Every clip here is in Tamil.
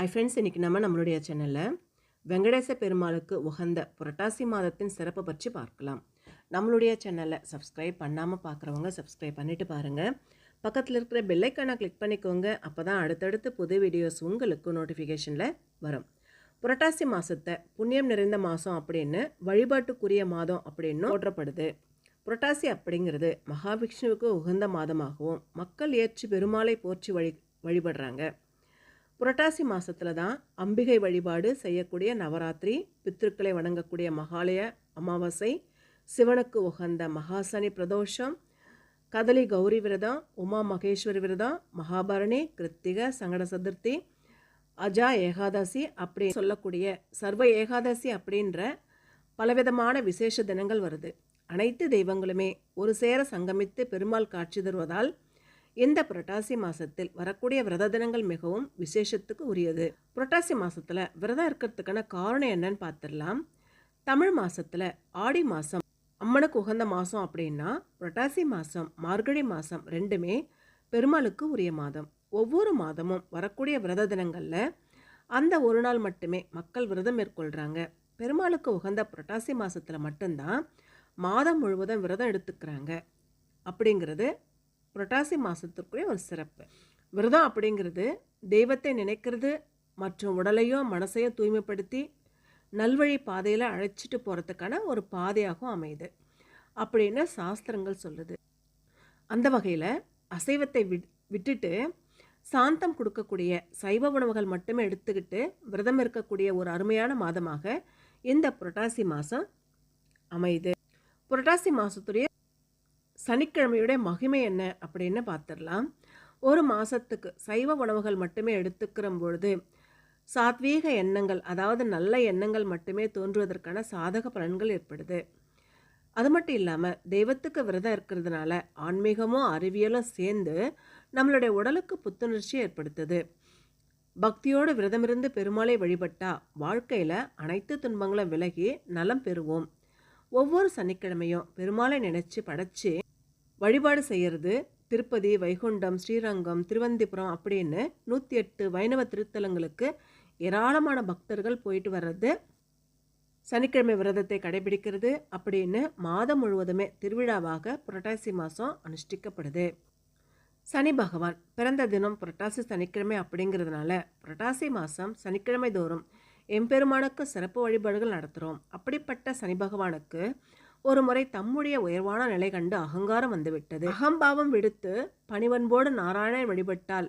ஐ ஃப்ரெண்ட்ஸ் இன்றைக்கி நம்ம நம்மளுடைய சேனலில் வெங்கடேச பெருமாளுக்கு உகந்த புரட்டாசி மாதத்தின் சிறப்பை பற்றி பார்க்கலாம். நம்மளுடைய சேனலை சப்ஸ்கிரைப் பண்ணாமல் பார்க்குறவங்க சப்ஸ்கிரைப் பண்ணிவிட்டு பாருங்கள் பக்கத்தில் இருக்கிற பெல்லைக்கானை கிளிக் பண்ணிக்கோங்க. அப்போ தான் அடுத்தடுத்து புது வீடியோஸ் உங்களுக்கு நோட்டிஃபிகேஷனில் வரும். புரட்டாசி மாதத்தை புண்ணியம் நிறைந்த மாதம் அப்படின்னு வழிபாட்டுக்குரிய மாதம் அப்படின்னு போற்றப்படுது. புரட்டாசி அப்படிங்கிறது மகாவிஷ்ணுவுக்கு உகந்த மாதமாகவும் மக்கள் ஏற்றி பெருமாளை போற்றி வழி வழிபடுறாங்க. புரட்டாசி மாதத்தில் தான் அம்பிகை வழிபாடு செய்யக்கூடிய நவராத்திரி பித்ருக்களை வணங்கக்கூடிய மகாலய அமாவாசை சிவனுக்கு உகந்த மகாசனி பிரதோஷம் கதலி கௌரி விரதம் உமா மகேஸ்வரி விரதம் மகாபரணி கிருத்திக சங்கட சதுர்த்தி அஜா ஏகாதசி அப்படி சொல்லக்கூடிய சர்வ ஏகாதசி அப்படின்ற பலவிதமான விசேஷ தினங்கள் வருது. அனைத்து தெய்வங்களுமே ஒரு சேர சங்கமித்து பெருமாள் காட்சி தருவதால் இந்த புரட்டாசி மாதத்தில் வரக்கூடிய விரத தினங்கள் மிகவும் விசேஷத்துக்கு உரியது? புரட்டாசி மாதத்தில் விரதம் இருக்கிறதுக்கான காரணம் என்னன்னு பார்த்துடலாம். தமிழ் மாதத்தில் ஆடி மாதம் அம்மனுக்கு உகந்த மாதம் அப்படின்னா புரட்டாசி மாதம் மார்கழி மாதம் ரெண்டுமே பெருமாளுக்கு உரிய மாதம். ஒவ்வொரு மாதமும் வரக்கூடிய விரத தினங்களில் அந்த ஒரு நாள் மட்டுமே மக்கள் விரதம் மேற்கொள்கிறாங்க பெருமாளுக்கு உகந்த புரட்டாசி மாதத்தில் மட்டும்தான் மாதம் முழுவதும் விரதம் எடுத்துக்கிறாங்க. அப்படிங்கிறது புரட்டாசி மாதத்திற்குரிய ஒரு சிறப்பு. விரதம் அப்படிங்கிறது தெய்வத்தை நினைக்கிறது மற்றும் உடலையும் மனசையும் தூய்மைப்படுத்தி நல்வழி பாதையில் அழைச்சிட்டு போகிறதுக்கான ஒரு பாதையாகவும் அமையுது. அப்படின்னு சாஸ்திரங்கள் சொல்லுது? அந்த வகையில் அசைவத்தை விட் விட்டுட்டு சாந்தம் கொடுக்கக்கூடிய சைவ உணவுகள் மட்டுமே எடுத்துக்கிட்டு விரதம் இருக்கக்கூடிய ஒரு அருமையான மாதமாக இந்த புரட்டாசி மாதம் அமையுது. புரட்டாசி மாதத்துடைய சனிக்கிழமையுடைய மகிமை என்ன அப்படின்னு பார்த்துடலாம். ஒரு மாதத்துக்கு சைவ உணவுகள் மட்டுமே எடுத்துக்கிற பொழுது சாத்வீக எண்ணங்கள் அதாவது நல்ல எண்ணங்கள் மட்டுமே தோன்றுவதற்கான சாதக பலன்கள் ஏற்படுது. அது மட்டும் இல்லாமல் தெய்வத்துக்கு விரதம் இருக்கிறதுனால ஆன்மீகமும் அறிவியலும் சேர்ந்து நம்மளுடைய உடலுக்கு புத்துணர்ச்சி ஏற்படுத்துது. பக்தியோடு விரதமிருந்து பெருமாளை வழிபட்டா வாழ்க்கையில் அனைத்து துன்பங்களும் விலகி நலம் பெறுவோம். ஒவ்வொரு சனிக்கிழமையும் பெருமாளை நினைச்சு படைச்சு வழிபாடு செய்கிறது திருப்பதி வைகுண்டம் ஸ்ரீரங்கம் திருவந்திபுரம் அப்படின்னு நூற்றி எட்டு வைணவ திருத்தலங்களுக்கு ஏராளமான பக்தர்கள் போயிட்டு வர்றது. சனிக்கிழமை விரதத்தை கடைபிடிக்கிறது அப்படின்னு மாதம் முழுவதுமே திருவிழாவாக புரட்டாசி மாதம் அனுஷ்டிக்கப்படுது. சனி பகவான் பிறந்த தினம் புரட்டாசி சனிக்கிழமை அப்படிங்கிறதுனால புரட்டாசி மாதம் சனிக்கிழமை தோறும் எம்பெருமானுக்கு சிறப்பு வழிபாடுகள் நடத்துகிறோம் அப்படிப்பட்ட சனி பகவானுக்கு ஒரு முறை தம்முடைய உயர்வான நிலை கண்டு அகங்காரம் வந்துவிட்டது. அகம்பாவம் விடுத்து பணிவன்போடு நாராயணன் வழிபட்டால்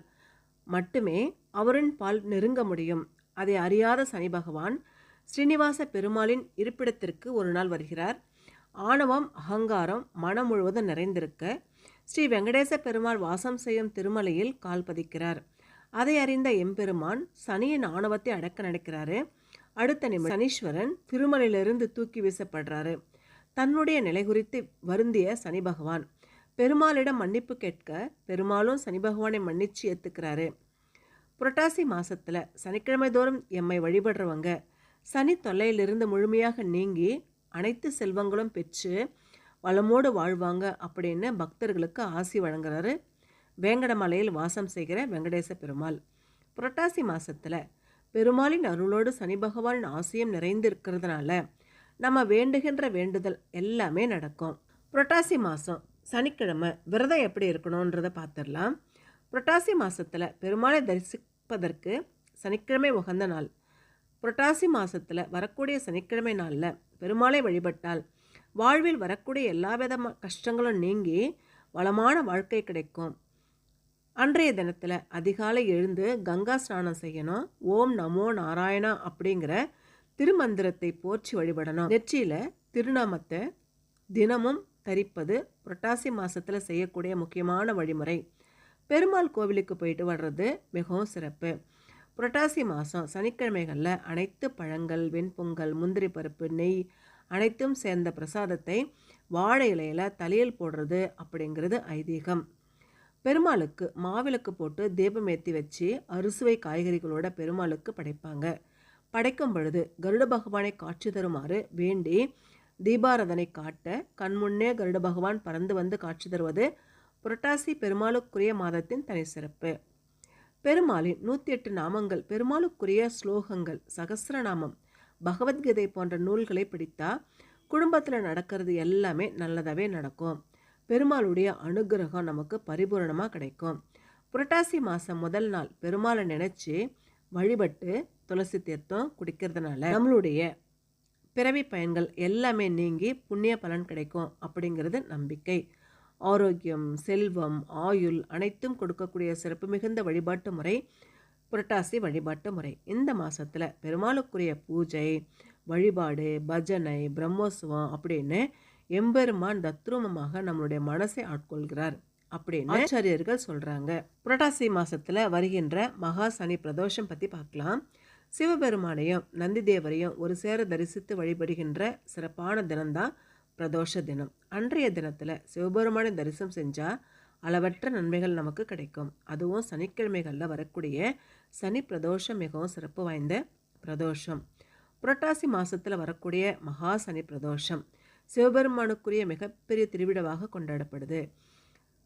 மட்டுமே அவரின் பால் நெருங்க முடியும். அதை அறியாத சனி பகவான் ஸ்ரீனிவாச பெருமாளின் இருப்பிடத்திற்கு ஒரு நாள் வருகிறார். ஆணவம் அகங்காரம் மனம் முழுவதும் நிறைந்திருக்க ஸ்ரீ வெங்கடேச பெருமாள் வாசம் செய்யும் திருமலையில் கால் பதிக்கிறார். அதை அறிந்த எம்பெருமான் சனியின் ஆணவத்தை அடக்க நடக்கிறாரு அடுத்த நிமிடம் சனீஸ்வரன் திருமலையிலிருந்து தூக்கி வீசப்படுறாரு. தன்னுடைய நிலை குறித்து வருந்திய சனி பகவான். பெருமாளிடம் மன்னிப்பு கேட்க பெருமாளும் சனி பகவானை மன்னிச்சு ஏற்றுக்கிறாரு புரட்டாசி மாசத்தில் சனிக்கிழமை தோறும் எம்மை வழிபடுறவங்க சனி தொல்லையிலிருந்து முழுமையாக நீங்கி அனைத்து செல்வங்களும் பெற்று வளமோடு வாழ்வாங்க அப்படின்னு பக்தர்களுக்கு ஆசி வழங்குறாரு வேங்கடமலையில் வாசம் செய்கிற வெங்கடேச பெருமாள். புரட்டாசி மாசத்தில் பெருமாளின் அருளோடு சனி பகவானின் ஆசையும் நிறைந்து இருக்கிறதுனால நம்ம வேண்டுகின்ற வேண்டுதல் எல்லாமே நடக்கும். புரட்டாசி மாதம் சனிக்கிழமை விரதம் எப்படி இருக்கணுன்றதை பார்த்துடலாம். புரட்டாசி மாதத்தில் பெருமாளை தரிசிப்பதற்கு சனிக்கிழமை உகந்த நாள். புரட்டாசி மாதத்தில் வரக்கூடிய சனிக்கிழமை நாளில் பெருமாளை வழிபட்டால் வாழ்வில் வரக்கூடிய எல்லா விதமான கஷ்டங்களும் நீங்கி வளமான வாழ்க்கை கிடைக்கும். அன்றைய தினத்தில் அதிகாலை எழுந்து கங்கா ஸ்நானம் செய்யணும். ஓம் நமோ நாராயணா அப்படிங்கிற திருமந்திரத்தை போற்றி வழிபடணும் நெற்றியில் திருநாமத்தை தினமும் தரிப்பது புரட்டாசி மாதத்தில் செய்யக்கூடிய முக்கியமான வழிமுறை. பெருமாள் கோவிலுக்கு போயிட்டு வர்றது மிகவும் சிறப்பு. புரட்டாசி மாதம் சனிக்கிழமைகளில் அனைத்து பழங்கள் வெண்பொங்கல் முந்திரி பருப்பு நெய் அனைத்தும் சேர்ந்த பிரசாதத்தை வாழை இலையில் தலையில் போடுறது அப்படிங்கிறது ஐதீகம். பெருமாளுக்கு மாவிளக்கு போட்டு தீபம் ஏற்றி வச்சு அறுசுவை காய்கறிகளோட பெருமாளுக்கு படைப்பாங்க. படைக்கும் பொழுது கருட பகவானை காட்சி தருமாறு வேண்டி தீபாரதனை காட்ட கண்முன்னே கருட பகவான் பறந்து வந்து காட்சி தருவது புரட்டாசி பெருமாளுக்குரிய மாதத்தின் தனி சிறப்பு. பெருமாளின் நூற்றி எட்டு நாமங்கள் பெருமாளுக்குரிய ஸ்லோகங்கள் சகசிரநாமம் பகவத்கீதை போன்ற நூல்களை பிடித்தா குடும்பத்தில் நடக்கிறது எல்லாமே நல்லதாகவே நடக்கும். பெருமாளுடைய அனுகிரகம் நமக்கு பரிபூரணமாக கிடைக்கும். புரட்டாசி மாதம் முதல் நாள் பெருமாளை நினச்சி வழிபட்டு துளசி தீர்த்தம் குடிக்கிறதுனால நம்மளுடைய பிறவி பயன்கள் எல்லாமே நீங்கி புண்ணிய பலன் கிடைக்கும் அப்படிங்கிறது நம்பிக்கை. ஆரோக்கியம் செல்வம் ஆயுள் அனைத்தும் கொடுக்கக்கூடிய சிறப்பு மிகுந்த வழிபாட்டு முறை புரட்டாசி வழிபாட்டு முறை. இந்த மாதத்தில் பெருமாளுக்குரிய பூஜை வழிபாடு பஜனை பிரம்மோத்சவம் அப்படின்னு எம்பெருமான் தத்ரூபமாக நம்மளுடைய மனசை ஆட்கொள்கிறார். அப்படின்னு ஆச்சாரியர்கள் சொல்கிறாங்க புரட்டாசி மாதத்தில் வருகின்ற மகா சனி பிரதோஷம் பற்றி பார்க்கலாம். சிவபெருமானையும் நந்தி தேவரையும் ஒரு சேர தரிசித்து வழிபடுகின்ற சிறப்பான தினம்தான் பிரதோஷ தினம். அன்றைய தினத்தில் சிவபெருமானை தரிசனம் செஞ்சால் அளவற்ற நன்மைகள் நமக்கு கிடைக்கும். அதுவும் சனிக்கிழமைகளில் வரக்கூடிய சனி பிரதோஷம் மிகவும் சிறப்பு வாய்ந்த பிரதோஷம். புரட்டாசி மாதத்தில் வரக்கூடிய மகா சனி பிரதோஷம் சிவபெருமானுக்குரிய மிகப்பெரிய திருவிழாவாக கொண்டாடப்படுது.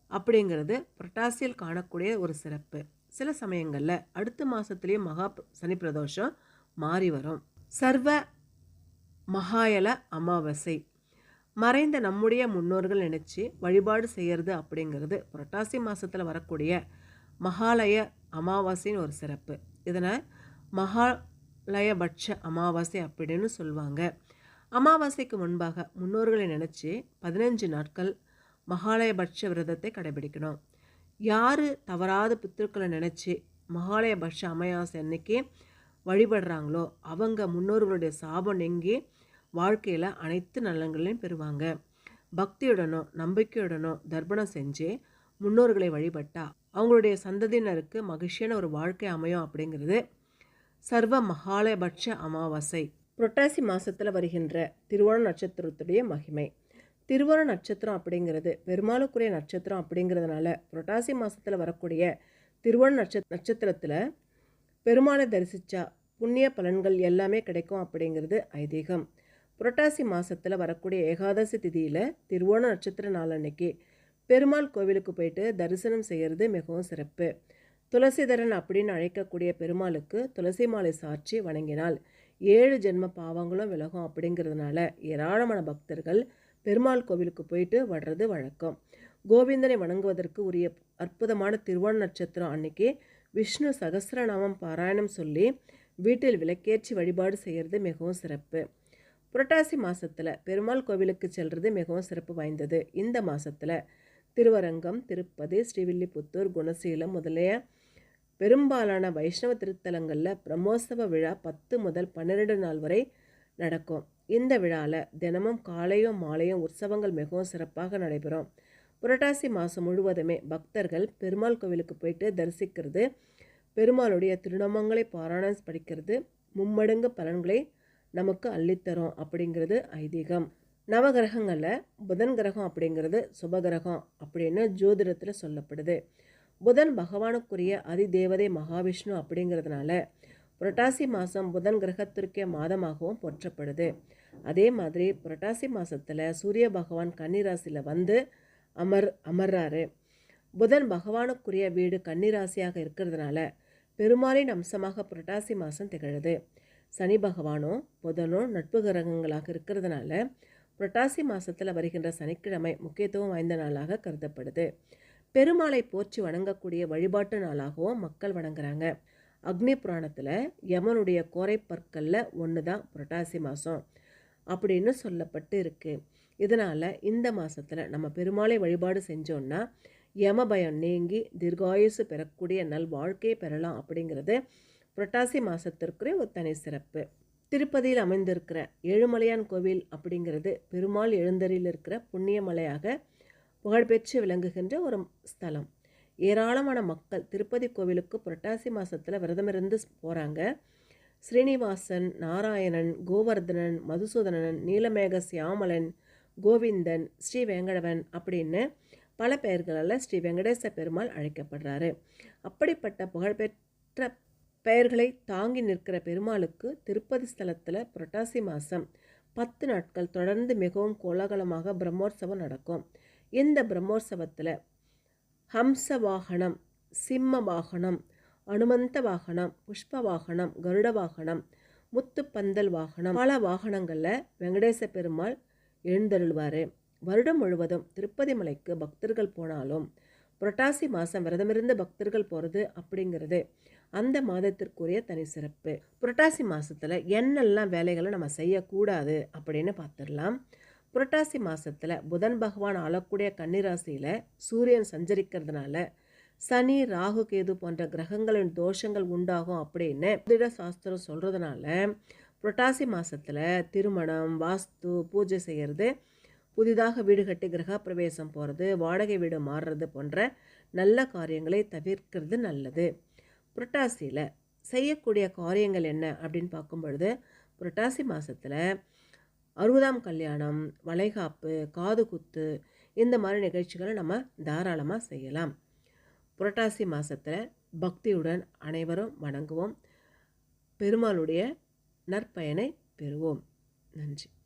அப்படிங்கிறது புரட்டாசியில் காணக்கூடிய ஒரு சிறப்பு. சில சமயங்களில் அடுத்த மாதத்துலேயும் மகா சனி பிரதோஷம் மாறி வரும். சர்வ மகாயல அமாவாசை. மறைந்த நம்முடைய முன்னோர்கள் நினச்சி வழிபாடு செய்கிறது அப்படிங்கிறது புரட்டாசி மாதத்தில் வரக்கூடிய மகாலய அமாவாசைன்னு ஒரு சிறப்பு. இதனை மகாலயபட்ச அமாவாசை அப்படின்னு சொல்லுவாங்க. அமாவாசைக்கு முன்பாக முன்னோர்களை நினச்சி பதினஞ்சு நாட்கள் மகாலயபட்ச விரதத்தை கடைபிடிக்கணும். யார் தவறாத பித்திருக்களை நினச்சி மகாலயபட்ச அமாவாசை அன்னைக்கு வழிபடுறாங்களோ அவங்க முன்னோர்களுடைய சாபம் நீங்கி வாழ்க்கையில் அனைத்து நலன்களையும் பெறுவாங்க. பக்தியுடனோ நம்பிக்கையுடனோ தர்ப்பணம் செஞ்சு முன்னோர்களை வழிபட்டால் அவங்களுடைய சந்ததியினருக்கு மகிழ்ச்சியான ஒரு வாழ்க்கை அமையும் அப்படிங்கிறது சர்வ மகாலயபட்ச அமாவாசை புரட்டாசி மாதத்தில் வருகின்ற திருவோண நட்சத்திரத்துடைய மகிமை. திருவோண நட்சத்திரம் அப்படிங்கிறது பெருமாளுக்குரிய நட்சத்திரம் அப்படிங்கிறதுனால புரட்டாசி மாதத்தில் வரக்கூடிய திருவோண நட்ச நட்சத்திரத்தில் பெருமாளை தரிசித்தா புண்ணிய பலன்கள் எல்லாமே கிடைக்கும் அப்படிங்கிறது ஐதீகம். புரட்டாசி மாதத்தில் வரக்கூடிய ஏகாதசி திதியில் திருவோண நட்சத்திர நாள் அன்னைக்கு பெருமாள் கோவிலுக்கு போயிட்டு தரிசனம் செய்கிறது மிகவும் சிறப்பு. துளசிதரன் அப்படின்னு அழைக்கக்கூடிய பெருமாளுக்கு துளசி மாலை சாட்சி வணங்கினால் ஏழு ஜென்ம பாவங்களும் விலகும் அப்படிங்கிறதுனால ஏராளமான பக்தர்கள் பெருமாள் கோவிலுக்கு போயிட்டு வர்றது வழக்கம். கோவிந்தனை வணங்குவதற்கு உரிய அற்புதமான திருவோண நட்சத்திரம் அன்னைக்கு விஷ்ணு சகசிரநாமம் பாராயணம் சொல்லி வீட்டில் விளக்கேற்றி வழிபாடு செய்கிறது மிகவும் சிறப்பு. புரட்டாசி மாதத்தில் பெருமாள் கோவிலுக்கு செல்வது மிகவும் சிறப்பு வாய்ந்தது. இந்த மாதத்தில் திருவரங்கம் திருப்பதி ஸ்ரீவில்லிபுத்தூர் குணசீலம் முதலிய பெரும்பாலான வைஷ்ணவ திருத்தலங்களில் பிரம்மோற்சவ விழா பத்து முதல் பன்னிரெண்டு நாள் வரை நடக்கும். இந்த விழாவில் தினமும் காலையும் மாலையும் உற்சவங்கள் மிகவும் சிறப்பாக நடைபெறும். புரட்டாசி மாதம் முழுவதுமே பக்தர்கள் பெருமாள் கோவிலுக்கு போயிட்டு தரிசிக்கிறது பெருமாளுடைய திருநாமங்களை பாராயணம் படிக்கிறது மும்மடங்கு பலன்களை நமக்கு அள்ளித்தரும் அப்படிங்கிறது ஐதீகம். நவகிரகங்களில் புதன் கிரகம் அப்படிங்கிறது சுபகிரகம் அப்படின்னு ஜோதிடத்தில் சொல்லப்படுது. புதன் பகவானுக்குரிய அதிதேவதை மகாவிஷ்ணு அப்படிங்கிறதுனால புரட்டாசி மாதம் புதன் கிரகத்திற்கே மாதமாகவும் போற்றப்படுது. அதே மாதிரி புரட்டாசி மாதத்தில் சூரிய பகவான் கன்னிராசியில் வந்து அமர் அமர்றாரு. புதன் பகவானுக்குரிய வீடு கன்னிராசியாக இருக்கிறதுனால பெருமாளின் அம்சமாக புரட்டாசி மாதம் திகழுது. சனி பகவானும் புதனும் நட்பு கிரகங்களாக இருக்கிறதுனால புரட்டாசி மாதத்தில் வருகின்ற சனிக்கிழமை முக்கியத்துவம் வாய்ந்த நாளாக கருதப்படுது. பெருமாளை போற்றி வணங்கக்கூடிய வழிபாட்டு நாளாகவும் மக்கள் வணங்குறாங்க. அக்னி புராணத்தில் யமனுடைய கோரை பற்களில் ஒன்று தான் புரட்டாசி மாதம் அப்படின்னு சொல்லப்பட்டு இருக்குது இதனால் இந்த மாதத்தில் நம்ம பெருமாளை வழிபாடு செஞ்சோன்னா யம பயம் நீங்கி தீர்காயுசு பெறக்கூடிய நல் வாழ்க்கையை பெறலாம் அப்படிங்கிறது புரட்டாசி மாதத்திற்குரிய ஒரு தனி சிறப்பு. திருப்பதியில் அமைந்திருக்கிற ஏழுமலையான் கோவில் அப்படிங்கிறது பெருமாள் எழுந்தரில் இருக்கிற புண்ணிய மலையாக புகழ்பெற்று விளங்குகின்ற ஒரு ஸ்தலம். ஏராளமான மக்கள் திருப்பதி கோவிலுக்கு புரட்டாசி மாதத்தில் விரதமிருந்து போகிறாங்க ஸ்ரீனிவாசன் நாராயணன் கோவர்தனன் மதுசூதனன் நீலமேக சியாமலன் கோவிந்தன் ஸ்ரீ வேங்கடவன் அப்படின்னு பல பெயர்களால் ஸ்ரீ வெங்கடேச பெருமாள் அழைக்கப்படுறாரு. அப்படிப்பட்ட புகழ்பெற்ற பெயர்களை தாங்கி நிற்கிற பெருமாளுக்கு திருப்பதி ஸ்தலத்தில் புரட்டாசி மாதம் பத்து நாட்கள் தொடர்ந்து மிகவும் கோலாகலமாக பிரம்மோற்சவம் நடக்கும். இந்த பிரம்மோற்சவத்தில் ஹம்ச வாகனம் சிம்ம வாகனம் அனுமந்த வாகனம் புஷ்ப வாகனம் கருட வாகனம் முத்துப்பந்தல் வாகனம் பல வாகனங்களில் வெங்கடேச பெருமாள் எழுந்தருள்வார். வருடம் முழுவதும் திருப்பதி மலைக்கு பக்தர்கள் போனாலும் புரட்டாசி மாதம் விரதமிருந்து பக்தர்கள் போகிறது அப்படிங்கிறது அந்த மாதத்திற்குரிய தனி சிறப்பு. புரட்டாசி மாதத்தில் என்னெல்லாம் வேலைகளை நம்ம செய்யக்கூடாது அப்படின்னு பார்த்துடலாம். புரட்டாசி மாதத்தில் புதன் பகவான் ஆளக்கூடிய கன்னிராசியில் சூரியன் சஞ்சரிக்கிறதுனால சனி ராகு கேது போன்ற கிரகங்களின் தோஷங்கள் உண்டாகும் அப்படின்னு திட சாஸ்திரம் சொல்கிறதுனால புரட்டாசி மாதத்தில் திருமணம் வாஸ்து பூஜை செய்கிறது புதிதாக வீடு கட்டி கிரகப்பிரவேசம் போகிறது வாடகை வீடு மாறுறது போன்ற நல்ல காரியங்களை தவிர்க்கிறது நல்லது. புரட்டாசியில் செய்யக்கூடிய காரியங்கள் என்ன அப்படின்னு பார்க்கும் பொழுது புரட்டாசி மாதத்தில் அறுபதாம் கல்யாணம் வளைகாப்பு காது குத்து இந்த மாதிரி நிகழ்ச்சிகளை நம்ம தாராளமாக செய்யலாம். புரட்டாசி மாதத்தில் பக்தியுடன் அனைவரும் வணங்குவோம். பெருமாளுடைய நற்பயனை பெறுவோம். நன்றி.